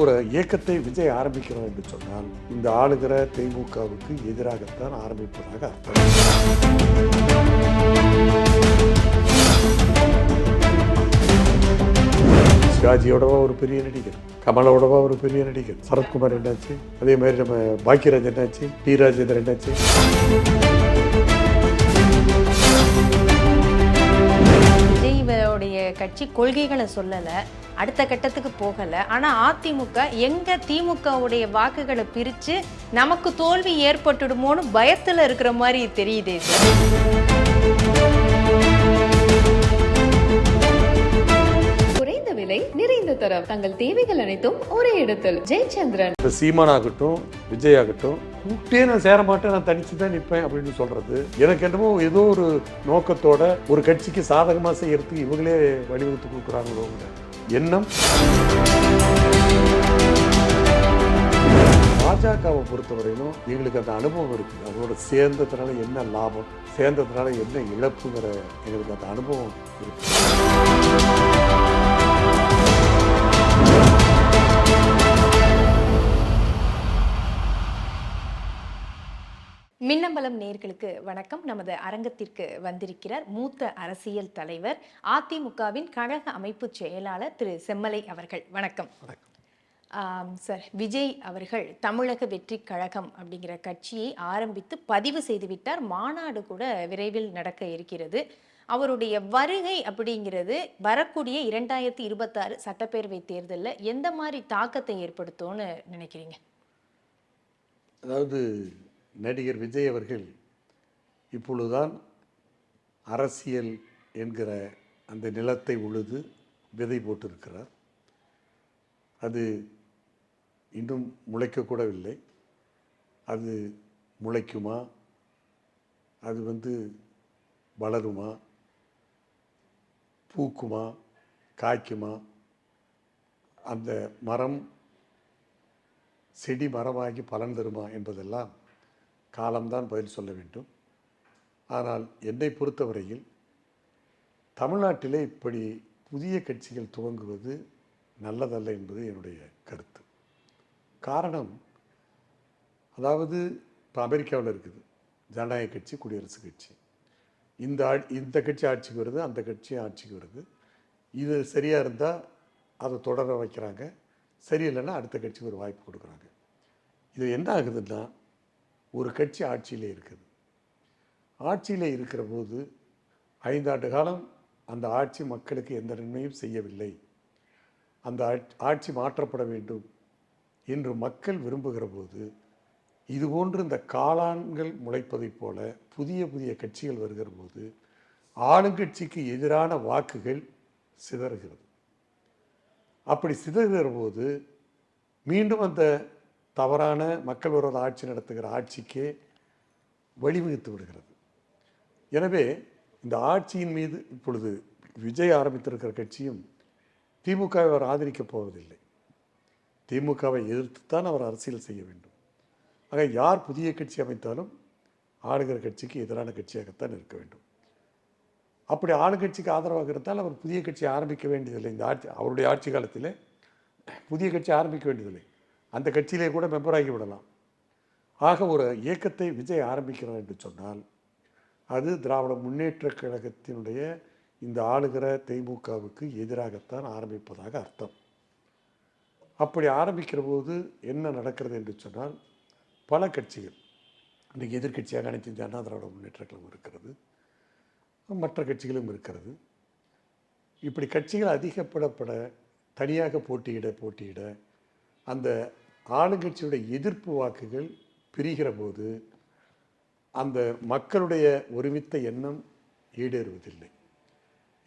ஒரு இயக்கத்தை விஜய் ஆரம்பிக்கிறோம் என்று சொன்னால் இந்த ஆளுகிற திமுகவுக்கு எதிராகத்தான் ஆரம்பிப்பதாக அர்த்தம். சிவாஜியோடவா ஒரு பெரிய நடிகர் கமலோடவா ஒரு பெரிய நடிகர் சரத்குமார் என்னாச்சு அதே மாதிரி நம்ம பாக்கியராஜ் என்னாச்சு டி ராஜேந்தர் என்னாச்சு. கட்சி கொள்கைகளை சொல்லல அடுத்த கட்டத்துக்கு போகல. ஆனா அதிமுக எங்க திமுகவுடைய வாக்குகளை பிரிச்சு நமக்கு தோல்வி ஏற்பட்டுடுமோன்னு பயத்துல இருக்கிற மாதிரி தெரியுதே குறைந்த விலை நிறைந்த தரம். தங்கள் தேவைகள் அனைத்தும் ஒரே இடத்தில். ஜெயச்சந்திரன். சீமானாகட்டும் விஜய் ஆகட்டும் கூப்பிட்டே நான் சேர மாட்டேன் நான் தனிச்சு தான் நிற்பேன் அப்படின்னு சொல்கிறது எனக்கு என்னமோ ஏதோ ஒரு நோக்கத்தோட ஒரு கட்சிக்கு சாதகமாக செய்யறதுக்கு இவங்களே வழிவகுத்து கொடுக்குறாங்களோ எண்ணம். பாஜகவை பொறுத்தவரையிலும் எங்களுக்கு அந்த அனுபவம் இருக்குது அதோட சேர்ந்ததுனால என்ன லாபம் சேர்ந்ததுனால என்ன இழப்புங்கிற எங்களுக்கு அந்த அனுபவம் இருக்குது மின்னம்பலம் நேர்களுக்கு வணக்கம். நமது அரங்கத்திற்கு வந்திருக்கிறார் மூத்த அரசியல் தலைவர் அதிமுகவின் கழக அமைப்பு செயலாளர் திரு செம்மலை அவர்கள். வணக்கம். சார் விஜய் அவர்கள் தமிழக வெற்றி கழகம் அப்படிங்கிற கட்சியை ஆரம்பித்து பதிவு செய்துவிட்டார் மாநாடு கூட விரைவில் நடக்க இருக்கிறது. அவருடைய வருகை அப்படிங்கிறது வரக்கூடிய இரண்டாயிரத்தி இருபத்தாறு சட்டப்பேரவை தேர்தலில் எந்த மாதிரி தாக்கத்தை ஏற்படுத்தும்னு நினைக்கிறீங்க? அதாவது நடிகர் விஜய் அவர்கள் இப்பொழுதுதான் அரசியல் என்கிற அந்த நிலத்தை உழுது விதை போட்டிருக்கிறார். அது இன்னும் முளைக்கக்கூடவில்லை. அது முளைக்குமா? அது வந்து வளருமா? பூக்குமா? காய்க்குமா? அந்த மரம் செடி மரமாகி பலன் தருமா என்பதெல்லாம் காலம்தான் பதில் சொல்ல வேண்டும். ஆனால் என்னை பொறுத்தவரையில் தமிழ்நாட்டிலே இப்படி புதிய கட்சிகள் துவங்குவது நல்லதல்ல என்பது என்னுடைய கருத்து. காரணம் அதாவது இப்போ அமெரிக்காவில் இருக்குது ஜனநாயக கட்சி குடியரசுக் கட்சி. இந்த இந்த கட்சி ஆட்சிக்கு வருது அந்த கட்சி ஆட்சிக்கு வருது. இது சரியாக இருந்தால் அதை தொடர வைக்கிறாங்க. சரியில்லைன்னா அடுத்த கட்சிக்கு ஒரு வாய்ப்பு கொடுக்குறாங்க. இது என்ன ஆகுதுன்னா ஒரு கட்சி ஆட்சியில் இருக்குது. ஆட்சியில் இருக்கிற போது ஐந்தாண்டு காலம் அந்த ஆட்சி மக்களுக்கு எந்த நன்மையும் செய்யவில்லை. அந்த ஆட்சி மாற்றப்பட வேண்டும் என்று மக்கள் விரும்புகிற போது இதுபோன்று இந்த காளான்கள் முளைப்பதைப் போல புதிய புதிய கட்சிகள் வருகிற போது ஆளுங்கட்சிக்கு எதிரான வாக்குகள் சிதறுகிறது. அப்படி சிதறுகிற போது மீண்டும் அந்த தவறான மக்கள் விரோத ஆட்சி நடத்துகிற ஆட்சிக்கே வழிவகுத்து விடுகிறது. எனவே இந்த ஆட்சியின் மீது இப்பொழுது விஜய் ஆரம்பித்திருக்கிற கட்சியும் திமுகவை அவர் ஆதரிக்கப் போவதில்லை. திமுகவை எதிர்த்துத்தான் அவர் அரசியல் செய்ய வேண்டும். ஆக யார் புதிய கட்சி அமைத்தாலும் ஆளுகிற கட்சிக்கு எதிரான கட்சியாகத்தான் இருக்க வேண்டும். அப்படி ஆளுங்கட்சிக்கு ஆதரவாக இருந்தால் அவர் புதிய கட்சி ஆரம்பிக்க வேண்டியதில்லை. இந்த ஆட்சி அவருடைய ஆட்சி காலத்தில் புதிய கட்சி ஆரம்பிக்க வேண்டியதில்லை. அந்த கட்சியிலே கூட மெம்பராகி விடலாம். ஆக ஒரு இயக்கத்தை விஜய் ஆரம்பிக்கிறார் என்று சொன்னால் அது திராவிட முன்னேற்ற கழகத்தினுடைய இந்த ஆளுகிற திமுகவுக்கு எதிராகத்தான் ஆரம்பிப்பதாக அர்த்தம். அப்படி ஆரம்பிக்கிற போது என்ன நடக்கிறது என்று சொன்னால் பல கட்சிகள் இன்றைக்கு எதிர்க்கட்சியாக அனைத்து இந்திய அண்ணா திராவிட முன்னேற்ற கழகம் இருக்கிறது மற்ற கட்சிகளும் இருக்கிறது. இப்படி கட்சிகள் அதிகப்படப்பட தனியாக போட்டியிட போட்டியிட அந்த ஆளுங்கட்சியுடைய எதிர்ப்பு வாக்குகள் பிரிகிற போது அந்த மக்களுடைய ஒருமித்த எண்ணம் ஈடேறுவதில்லை.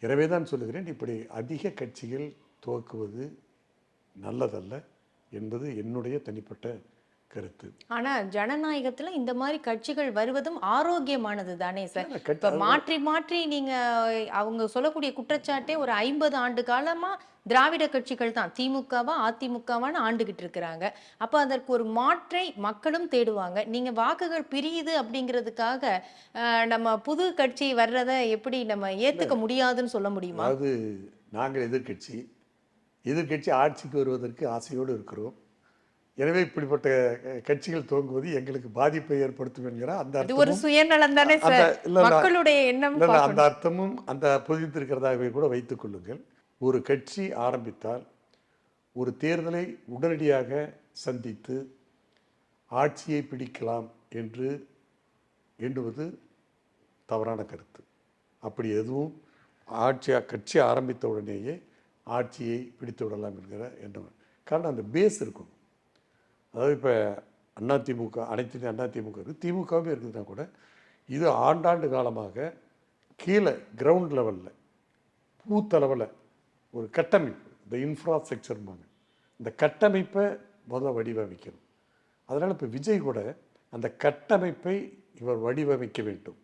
எனவே தான் சொல்லுகிறேன் இப்படி அதிக கட்சிகள் துவக்குவது நல்லதல்ல என்பது என்னுடைய தனிப்பட்ட கருத்து. ஆனா ஜனநாயகத்துல இந்த மாதிரி கட்சிகள் வருவதும் ஆரோக்கியமானது தானே சார் இப்ப மாற்றி மாற்றி நீங்க அவங்க சொல்லக்கூடிய குற்றச்சாட்டே ஒரு ஐம்பது ஆண்டு காலமா திராவிட கட்சிகள் தான். திமுகவா அதிமுகவான்னு ஆண்டுகிட்டு இருக்கிறாங்க. அப்ப அதற்கு ஒரு மாற்றை மக்களும் தேடுவாங்க. நீங்க வாக்குகள் பிரியுது அப்படிங்கிறதுக்காக நம்ம புது கட்சி வர்றத எப்படி நம்ம ஏத்துக்க முடியாதுன்னு சொல்ல முடியுமா? அதாவது நாங்கள் எதிர்க்கட்சி. எதிர்க்கட்சி ஆட்சிக்கு வருவதற்கு ஆசையோடு இருக்கிறோம். எனவே இப்படிப்பட்ட கட்சிகள் துவங்குவது எங்களுக்கு பாதிப்பை ஏற்படுத்தும் என்கிற அந்த ஒரு சுயநலம் தானே. மக்களுடைய எண்ணம். அந்த அர்த்தமும் அந்த புதித்திருக்கிறதாகவே கூட வைத்துக் கொள்ளுங்கள் ஒரு கட்சி ஆரம்பித்தால் ஒரு தேர்தலை உடனடியாக சந்தித்து ஆட்சியை பிடிக்கலாம் என்று எண்ணுவது தவறான கருத்து அப்படி எதுவும் ஆட்சி கட்சி ஆரம்பித்த உடனேயே ஆட்சியை பிடித்து விடலாம் என்கிற எண்ணம் காரணம் அந்த பேஸ் இருக்கும் அதாவது இப்போ அண்ணா திமுக அனைத்து அண்ணா திமுக இருக்குது திமுகவும் இருக்குதுன்னா கூட இது ஆண்டாண்டு காலமாக கீழே கிரவுண்ட் லெவலில் பூத்தளவில் ஒரு கட்டமைப்பு இந்த இன்ஃப்ராஸ்ட்ரக்சர்பாங்க இந்த கட்டமைப்பை முதல்ல வடிவமைக்கணும். அதனால் இப்போ விஜய் கூட அந்த கட்டமைப்பை இவர் வடிவமைக்க வேண்டும்.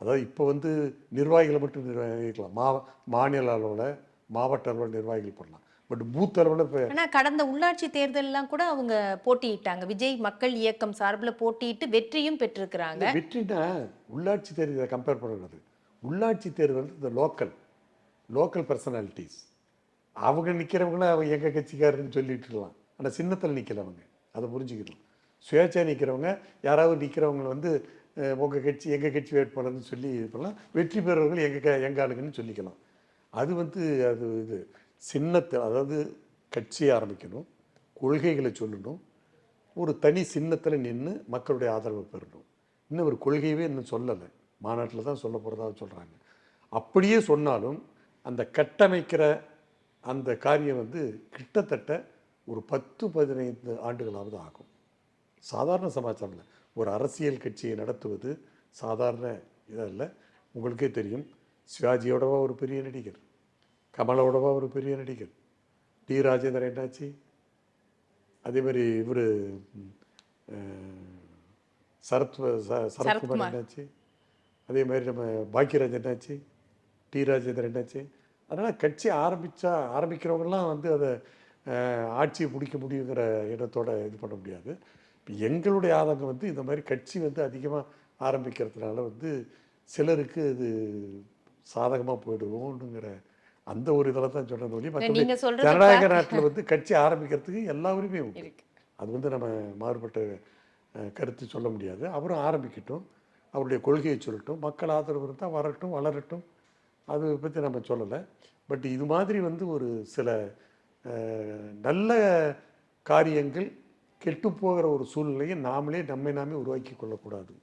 அதாவது இப்போ வந்து நிர்வாகிகளை மட்டும் நிர்வகிக்கலாம். மா மாநில அளவில் மாவட்ட அளவில் நிர்வாகிகள் பண்ணலாம். பட் பூத் அளவில் இப்போ ஆனா கடந்த உள்ளாட்சி தேர்தல்லாம் கூட அவங்க போட்டியிட்டாங்க. விஜய் மக்கள் இயக்கம் சார்பில் போட்டியிட்டு வெற்றியும் பெற்றிருக்கிறாங்க. வெற்றினா உள்ளாட்சி தேர்தலை கம்பேர் பண்ணக்கூடாது. உள்ளாட்சி தேர்தல் இந்த லோக்கல் லோக்கல் பர்சனாலிட்டிஸ் அவங்க நிற்கிறவங்கள அவங்க எங்கள் கட்சிக்காரன்னு சொல்லிட்டு இருக்கலாம் ஆனால் சின்னத்தில் நிற்கிறவங்க அதை புரிஞ்சுக்கணும். சுயேட்சையாக நிற்கிறவங்க யாராவது நிற்கிறவங்க வந்து உங்கள் கட்சி எங்கள் கட்சி வேட்பாளர்னு சொல்லி இது பண்ணலாம். வெற்றி பெறுறவங்க எங்கள் க எங்கள் ஆளுங்கன்னு சொல்லிக்கலாம். அது வந்து அது இது. சின்னத்தை அதாவது கட்சியை ஆரம்பிக்கணும் கொள்கைகளை சொல்லணும். ஒரு தனி சின்னத்தில் நின்று மக்களுடைய ஆதரவை பெறணும். இன்னும் ஒரு கொள்கையவே இன்னும் சொல்லலை. மாநாட்டில் தான் சொல்ல போகிறதா சொல்கிறாங்க அப்படியே சொன்னாலும் அந்த கட்டமைக்கிற அந்த காரியம் வந்து கிட்டத்தட்ட ஒரு பத்து பதினைந்து ஆண்டுகளாவது ஆகும். சாதாரண சமாச்சாரம் இல்லை. ஒரு அரசியல் கட்சியை நடத்துவது சாதாரண இதல்ல உங்களுக்கே தெரியும் சிவாஜியோடவா ஒரு பெரிய நடிகர். கமலோடவா ஒரு பெரிய நடிகர். டி. ராஜேந்தர் என்னாச்சு? அதே மாதிரி இவர் சரத் ச- சரத்குமார். என்னாச்சு? அதே மாதிரி நம்ம பாக்கியராஜ் என்னாச்சு? டி. ராஜேந்தர் என்னாச்சு? அதனால் கட்சி ஆரம்பித்தா ஆரம்பிக்கிறவங்கலாம் வந்து அதை ஆட்சியை பிடிக்க முடியுங்கிற எண்ணத்தோட இது பண்ண முடியாது. இப்போ எங்களுடைய ஆதங்கம் வந்து இந்த மாதிரி கட்சி வந்து அதிகமாக ஆரம்பிக்கிறதுனால வந்து சிலருக்கு இது சாதகமாக போயிடுவோம்னுங்கிற அந்த ஒரு இதில் தான் சொன்னது ஒழிய ஜனநாயக நாட்டில் வந்து கட்சி ஆரம்பிக்கிறதுக்கு எல்லா உரிமையும் உண்டு. அது வந்து நம்ம மாறுபட்ட கருத்து சொல்ல முடியாது. அவரும் ஆரம்பிக்கட்டும். அவருடைய கொள்கையை சொல்லட்டும். மக்கள் ஆதரவு இருந்தால் வரட்டும் வளரட்டும். அது பற்றி நம்ம சொல்லலை. பட் இது மாதிரி வந்து ஒரு சில நல்ல காரியங்கள் கெட்டு போகிற ஒரு சூழ்நிலையை நாமளே நம்மை நாமே உருவாக்கி கொள்ளக்கூடாது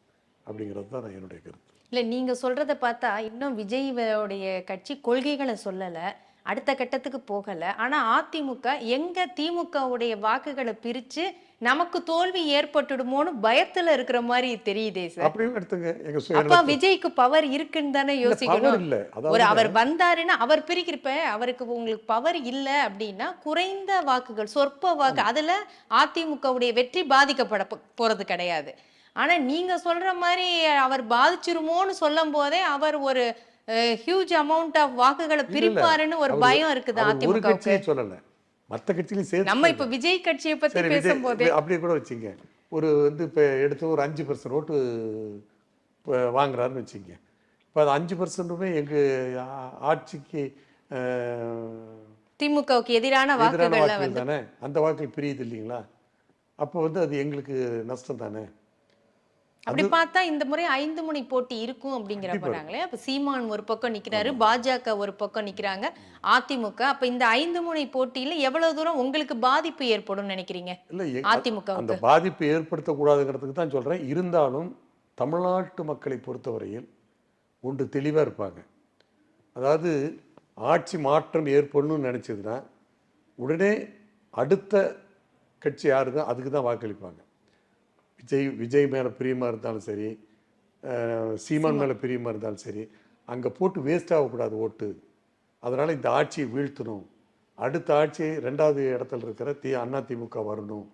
அப்படிங்கிறது தான் நான் என்னுடைய கருத்து. இல்ல நீங்க சொல்றத பார்த்தா இன்னும் விஜயோடைய கட்சி கொள்கைகளை சொல்லல அடுத்த கட்டத்துக்கு போகல. ஆனா அதிமுக எங்க திமுகவுடைய வாக்குகளை பிரிச்சு நமக்கு தோல்வி ஏற்பட்டுடுமோன்னு பயத்துல இருக்கிற மாதிரி தெரியுதே சார். அப்படியும் எடுத்துங்க. அப்ப விஜய்க்கு பவர் இருக்குன்னு தானே யோசிக்கணும். ஒரு அவர் வந்தாருன்னா அவர் பிரிக்கிறப்ப அவருக்கு உங்களுக்கு பவர் இல்ல அப்படின்னா குறைந்த வாக்குகள் சொற்ப வாக்கு அதுல அதிமுகவுடைய வெற்றி பாதிக்கப்பட போறது கிடையாது. ஆனா நீங்க சொல்ற மாதிரி அவர் பாதிச்சிருமோன்னு சொல்லும் போதே அவர் ஒரு ஹியூஜ் அமௌண்ட் ஆஃப் வாக்குகளை பிரிப்பாருன்னு ஒரு பயம் இருக்குது கட்சியை சொல்லலை. மற்ற கட்சியிலையும் சேர்த்து நம்ம இப்ப விஜய் கட்சியை விஜய் பேசும்போது அப்படியே கூட வச்சுங்க. ஒரு வந்து இப்போ எடுத்து ஒரு அஞ்சு பர்சன்ட் ஓட்டு வாங்குறாருன்னு வச்சுங்க. இப்போ அது அஞ்சு பர்சன்ட்டுமே எங்கள் ஆட்சிக்கு திமுகவுக்கு எதிரான வாக்குகள் தானே? அந்த வாக்குகள் பிரியுது இல்லைங்களா? அப்போ வந்து அது எங்களுக்கு நஷ்டம் தானே? அப்படி பார்த்தா இந்த முறை ஐந்து முனை போட்டி இருக்கும் அப்படிங்கிற போறாங்களே. அப்ப சீமான் ஒரு பக்கம் நிக்கிறாரு பாஜக ஒரு பக்கம் நிக்கிறாங்க அதிமுக. அப்ப இந்த ஐந்து முனை போட்டியில எவ்வளவு தூரம் உங்களுக்கு பாதிப்பு ஏற்படும் நினைக்கிறீங்க? இல்லை அதிமுகவுக்கு. அந்த பாதிப்பை ஏற்படுத்தக்கூடாதுங்கிறதுக்கு தான் சொல்கிறேன் இருந்தாலும் தமிழ்நாட்டு மக்களை பொறுத்தவரையில் ஒன்று தெளிவாக இருப்பாங்க. அதாவது ஆட்சி மாற்றம் ஏற்படணும்னு நினச்சதுன்னா உடனே அடுத்த கட்சி யாருதோ அதுக்கு தான் வாக்களிப்பாங்க. விஜய் விஜய் மேலே பிரியமாக இருந்தாலும் சரி சீமான் மேலே பிரியமாக இருந்தாலும் சரி அங்கே போட்டு வேஸ்ட் ஆகக்கூடாது ஓட்டு. அதனால் இந்த ஆட்சியை வீழ்த்தணும். அடுத்த ஆட்சி ரெண்டாவது இடத்துல இருக்கிற தி அண்ணா திமுக வரணும்.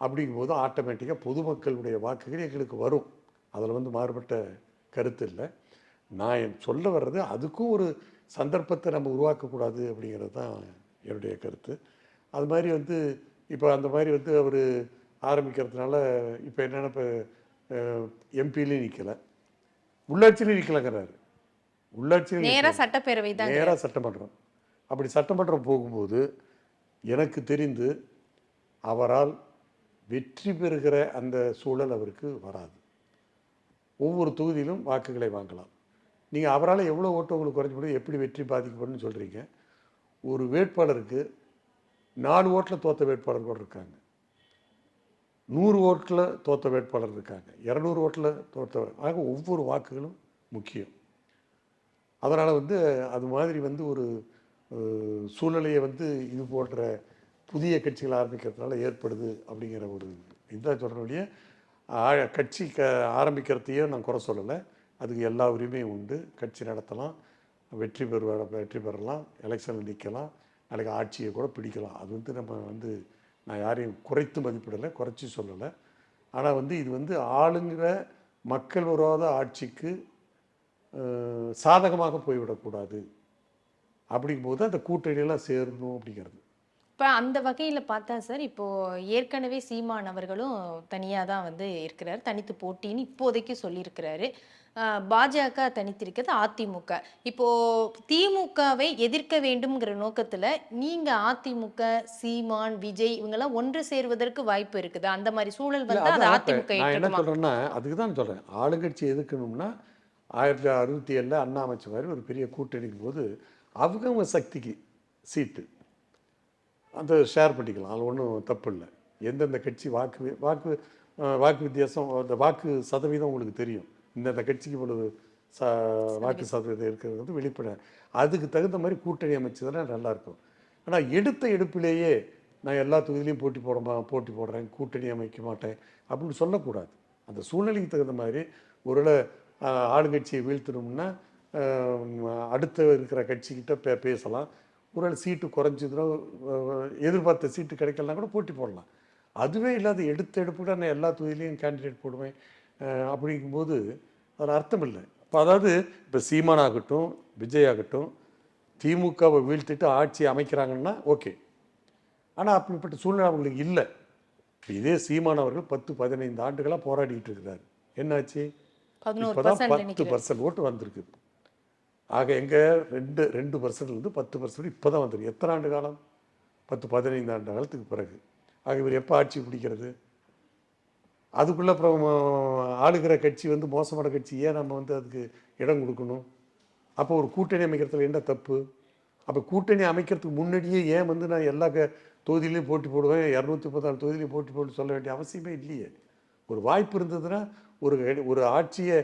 அப்படிங்கும்போது ஆட்டோமேட்டிக்காக பொதுமக்களுடைய வாக்குகள் எங்களுக்கு வரும். அதில் வந்து மாறுபட்ட கருத்து இல்லை. நான் சொல்ல வர்றது அதுக்கும் ஒரு சந்தர்ப்பத்தை நம்ம உருவாக்கக்கூடாது அப்படிங்கிறது தான் என்னுடைய கருத்து. அது மாதிரி வந்து இப்போ அந்த மாதிரி வந்து அவர் ஆரம்பிக்கிறதுனால இப்போ என்னென்னா இப்போ எம்பிலையும் நிற்கலை உள்ளாட்சியிலையும் நிற்கலைங்கிறாரு உள்ளாட்சியிலையும் நேரா சட்டப்பேரவை தான் நேராக சட்டமன்றம். அப்படி சட்டமன்றம் போகும்போது எனக்கு தெரிந்து அவரால் வெற்றி பெறுகிற அந்த சூழல் அவருக்கு வராது. ஒவ்வொரு தொகுதியிலும் வாக்குகளை வாங்கலாம். நீங்கள் அவரால் எவ்வளோ ஓட்டு உங்களுக்கு குறைஞ்ச முடியும் எப்படி வெற்றி பாதிக்கப்படும்னு சொல்கிறீங்க ஒரு வேட்பாளருக்கு நாலு ஓட்டில் தோத்த வேட்பாளர் கூட இருக்காங்க. நூறு ஓட்டில் தோற்ற வேட்பாளர் இருக்காங்க. இரநூறு ஓட்டில் தோற்ற ஆக ஒவ்வொரு வாக்குகளும் முக்கியம். அதனால் வந்து அது மாதிரி வந்து ஒரு சூழ்நிலையை வந்து இது போன்ற புதிய கட்சிகள் ஆரம்பிக்கிறதுனால ஏற்படுது அப்படிங்கிற ஒரு இதான் சொல்கிற ஆ- கட்சி க ஆரம்பிக்கிறதையும் நான் குறை சொல்லலை. அதுக்கு எல்லா உரிமையும் உண்டு. கட்சி நடத்தலாம். வெற்றி பெறுவ வெற்றி பெறலாம். எலெக்ஷனில் நிற்கலாம் நாளைக்கு ஆட்சியை கூட பிடிக்கலாம். அது வந்து நம்ம வந்து நான் யாரையும் குறைத்து மதிப்பிடலை குறைச்சி சொல்லலை. ஆனால் வந்து இது வந்து ஆளுங்கிற மக்கள் விரோத ஆட்சிக்கு சாதகமாக போய்விடக்கூடாது. அப்படிங்கும்போது அந்த கூட்டணியெல்லாம் சேரணும் அப்படிங்கிறது. இப்போ அந்த வகையில் பார்த்தா சார் இப்போ ஏற்கனவே சீமான் அவர்களும் தனியாக தான் வந்து இருக்கிறார். தனித்து போட்டின்னு இப்போதைக்கு சொல்லியிருக்கிறாரு. பாஜக தனித்திருக்கிறது அதிமுக. இப்போ திமுகவை எதிர்க்க வேண்டும்ங்கிற நோக்கத்துல நீங்க அதிமுக சீமான் விஜய் இவங்கெல்லாம் ஒன்று சேர்வதற்கு வாய்ப்பு இருக்குது. அந்த மாதிரி சூழல் வந்து அது அதிமுக என்ன சொல்றேன்னா அதுக்கு தான் சொல்றேன். ஆளுங்கட்சி எதுக்கணும்னா ஆயிரத்தி தொள்ளாயிரத்தி அறுபத்தி ஏழில் அண்ணா அமைச்ச மாதிரி ஒரு பெரிய கூட்டணிக்கும் போது அவங்க சக்திக்கு சீட்டு. அந்த ஷேர் பண்ணிக்கலாம். அது ஒன்றும் தப்பு இல்லை எந்தெந்த கட்சி வாக்கு வாக்கு வாக்கு வித்தியாசம் அந்த வாக்கு சதவீதம் உங்களுக்கு தெரியும். இந்தந்த கட்சிக்கு இவ்வளவு ச வாக்கு சதவீதம் இருக்கிறது வந்து வெளிப்பட. அதுக்கு தகுந்த மாதிரி கூட்டணி அமைச்சதுன்னா நல்லாயிருக்கும். ஆனால் எடுத்த எடுப்பிலேயே நான் எல்லா தொகுதியிலையும் போட்டி போட போட்டி போடுறேன் கூட்டணி அமைக்க மாட்டேன் அப்படின்னு சொல்லக்கூடாது. அந்த சூழ்நிலைக்கு தகுந்த மாதிரி ஒருவேளை ஆளுங்கட்சியை வீழ்த்தணும்னா அடுத்த இருக்கிற கட்சிக்கிட்ட பே பேசலாம். ஒருவேளை சீட்டு குறைஞ்சதுன்னா எதிர்பார்த்த சீட்டு கிடைக்கலனா கூட போட்டி போடலாம். அதுவே இல்லாத எடுத்த எடுப்புட நான் எல்லா தொகுதியிலையும் கேண்டிடேட் போடுவேன். அப்படிங்கும்போது அதில் அர்த்தம் இல்லை. இப்போ அதாவது இப்போ சீமானாகட்டும் விஜய் ஆகட்டும் திமுகவை வீழ்த்திட்டு ஆட்சி அமைக்கிறாங்கன்னா ஓகே. ஆனால் அப்படிப்பட்ட சூழ்நிலை அவங்களுக்கு இல்லை. இப்போ இதே சீமான் அவர்கள் பத்து பதினைந்து ஆண்டுகளாக போராடிட்டு இருக்கிறாரு. என்னாச்சு? இப்போதான் பத்து பர்சன்ட் ஓட்டு வந்திருக்குது ஆக எங்கே ரெண்டு ரெண்டு பர்சன்ட்லேருந்து பத்து பர்சன்ட் இப்போ தான் வந்துடும் எத்தனை ஆண்டு காலம்? பத்து பதினைந்து ஆண்டு காலத்துக்கு பிறகு. ஆக இவர் எப்போ ஆட்சி பிடிக்கிறது? அதுக்குள்ளே அப்புறம் ஆளுகிற கட்சி வந்து மோசமான கட்சி. ஏன் நம்ம வந்து அதுக்கு இடம் கொடுக்கணும்? அப்போ ஒரு கூட்டணி அமைக்கிறதுல என்ன தப்பு? அப்போ கூட்டணி அமைக்கிறதுக்கு முன்னாடியே ஏன் வந்து நான் எல்லா க தொகுதியிலையும் போட்டி போடுவேன்? இரநூத்தி முப்பத்தாறு தொகுதியிலையும் போட்டி போட்டு சொல்ல வேண்டிய அவசியமே இல்லையே. ஒரு வாய்ப்பு இருந்ததுன்னா ஒரு ஒரு ஆட்சியை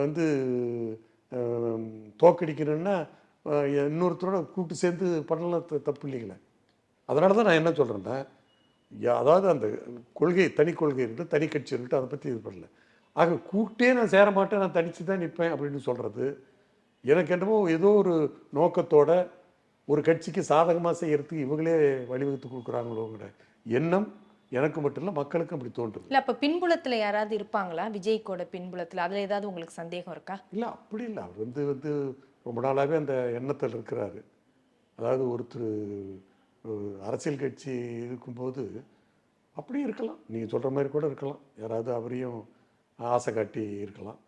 வந்து தோக்கடிக்கணும்னா இன்னொருத்தரோட கூப்பிட்டு சேர்ந்து பண்ணலாம் த- தப்பு இல்லைங்களே. அதனால தான் நான் என்ன சொல்கிறேன்னா அதாவது அந்த கொள்கை தனி கொள்கை இருக்குது தனி கட்சி இருக்குது அதை பற்றி இது பண்ணல. ஆக கூப்பிட்டே நான் சேர மாட்டேன் நான் தனித்து தான் நிற்பேன் அப்படின்னு சொல்கிறது எனக்கு என்னமோ ஏதோ ஒரு நோக்கத்தோட ஒரு கட்சிக்கு சாதகமாக செய்கிறதுக்கு இவங்களே வழிவகுத்து கொடுக்குறாங்களோங்கிற எண்ணம் எனக்கு மட்டும் இல்லை மக்களுக்கும் அப்படி தோன்றுது. இல்ல அப்ப பின்புலத்துல யாராவது இருப்பாங்களா? விஜய்க்கோட பின்புலத்துல அதுல ஏதாவது உங்களுக்கு சந்தேகம் இருக்கா? இல்லை அப்படி இல்லை. அவர் வந்து வந்து ரொம்ப நாளாகவே அந்த எண்ணத்தில் இருக்கிறாரு. அதாவது ஒருத்தர் ஒரு அரசியல் கட்சி இருக்கும்போது அப்படி இருக்கலாம். நீங்கள் சொல்கிற மாதிரி கூட இருக்கலாம். யாராவது அவரையும் ஆசை காட்டி இருக்கலாம்.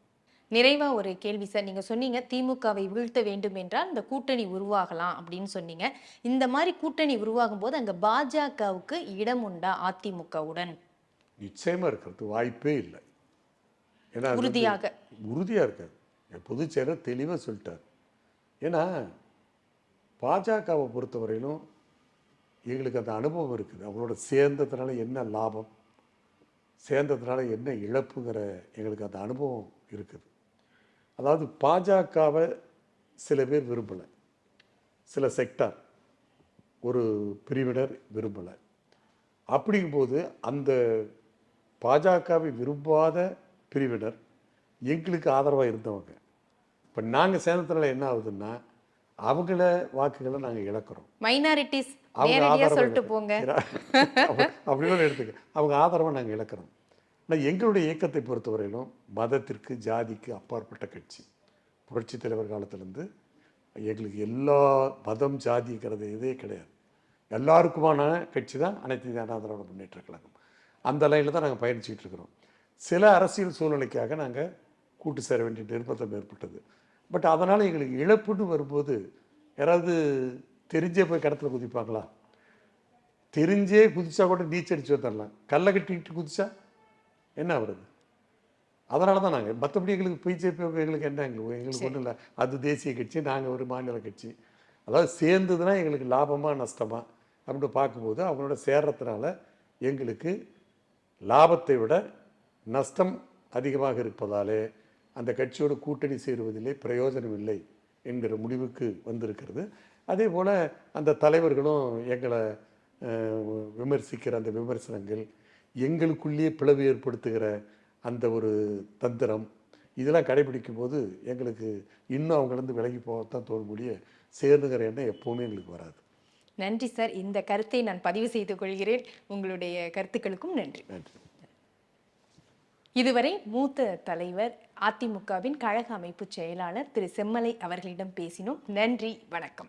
நிறைவா ஒரு கேள்வி சார். நீங்க சொன்னீங்க திமுகவை வீழ்த்த வேண்டும் என்றால் இந்த கூட்டணி உருவாகலாம் அப்படின்னு சொன்னீங்க. இந்த மாதிரி கூட்டணி உருவாகும் போது அங்க பாஜகவுக்கு இடம் உண்டா அதிமுகவுடன்? நிச்சயமாக இருக்கிறது வாய்ப்பே இல்லை. ஏன்னா உறுதியாக. உறுதியாக இருக்காது. என் பொதுச் செயலர் தெளிவாக சொல்லிட்டார். ஏன்னா பாஜகவை பொறுத்தவரையிலும் எங்களுக்கு அந்த அனுபவம் இருக்குது. அவங்களோட சேர்ந்ததுனால என்ன லாபம்? சேர்ந்ததுனால என்ன இழப்புங்கிற எங்களுக்கு அந்த அனுபவம் இருக்குது. அதாவது பாஜகவை சில பேர் விரும்பலை. சில செக்டார் ஒரு பிரிவினர் விரும்பலை. அப்படிங்கும்போது அந்த பாஜகவை விரும்பாத பிரிவினர் எங்களுக்கு ஆதரவாக இருந்தவங்க. இப்போ நாங்கள் சேர்ந்ததுனால என்ன ஆகுதுன்னா அவங்கள வாக்குகளை நாங்கள் இழக்கிறோம். மைனாரிட்டிஸ் அவங்க ஆதரவை போங்க. அப்ப- அப்படின்னு எடுத்துக்க. அவங்க ஆதரவை நாங்கள் இழக்கிறோம். ஆனால் எங்களுடைய இயக்கத்தை பொறுத்தவரையிலும் மதத்திற்கு ஜாதிக்கு அப்பாற்பட்ட கட்சி. புரட்சி தலைவர் காலத்திலேருந்து எங்களுக்கு எல்லா மதம் ஜாதிங்கிறது இதே கிடையாது. எல்லாருக்குமான கட்சி தான் அனைத்து இந்திய அண்ணா திராவிட முன்னேற்ற கழகம். அந்த லைனில் தான் நாங்கள் பயணிச்சுட்டு இருக்கிறோம். சில அரசியல் சூழ்நிலைக்காக நாங்கள் கூட்டு சேர வேண்டிய நிர்பந்தம் ஏற்பட்டது. பட் அதனால் எங்களுக்கு இழப்புன்னு வரும்போது யாராவது தெரிஞ்சே போய் கடத்தில் குதிப்பாங்களா? தெரிஞ்சே குதிச்சா கூட நீச்சல் வந்துடலாம். கல்லை கட்டிக்கிட்டு குதிச்சா என்ன வருது அதனால தான் நாங்கள் மற்றபடி எங்களுக்கு பிஜேபி எங்களுக்கு என்ன எங்களுக்கு எங்களுக்கு ஒன்றும் இல்லை. அது தேசிய கட்சி நாங்கள் ஒரு மாநில கட்சி. அதாவது சேர்ந்ததுன்னா எங்களுக்கு லாபமா நஷ்டமா அப்படின்னு பார்க்கும்போது அவங்களோட சேர்றதுனால எங்களுக்கு லாபத்தை விட நஷ்டம் அதிகமாக இருப்பதாலே அந்த கட்சியோடு கூட்டணி சேருவதிலே பிரயோஜனம் இல்லை என்கிற முடிவுக்கு வந்திருக்கிறது. அதே போல் அந்த தலைவர்களும் எங்களை விமர்சிக்கிற அந்த விமர்சனங்கள் எங்களுக்குள்ளேயே பிளவு ஏற்படுத்துகிற அந்த ஒரு தந்திரம் இதெல்லாம் கடைபிடிக்கும் போது எங்களுக்கு இன்னும் அவங்கலேருந்து விலகி போகத்தான் தோணுக்கூடிய சேர்ந்துங்கிற எண்ணம் எப்போவுமே எங்களுக்கு வராது. நன்றி சார். இந்த கருத்தை நான் பதிவு செய்து கொள்கிறேன். உங்களுடைய கருத்துக்களுக்கும் நன்றி. நன்றி. இதுவரை மூத்த தலைவர் அதிமுகவின் கழக அமைப்பு செயலாளர் திரு செம்மலை அவர்களிடம் பேசினோம். நன்றி வணக்கம்.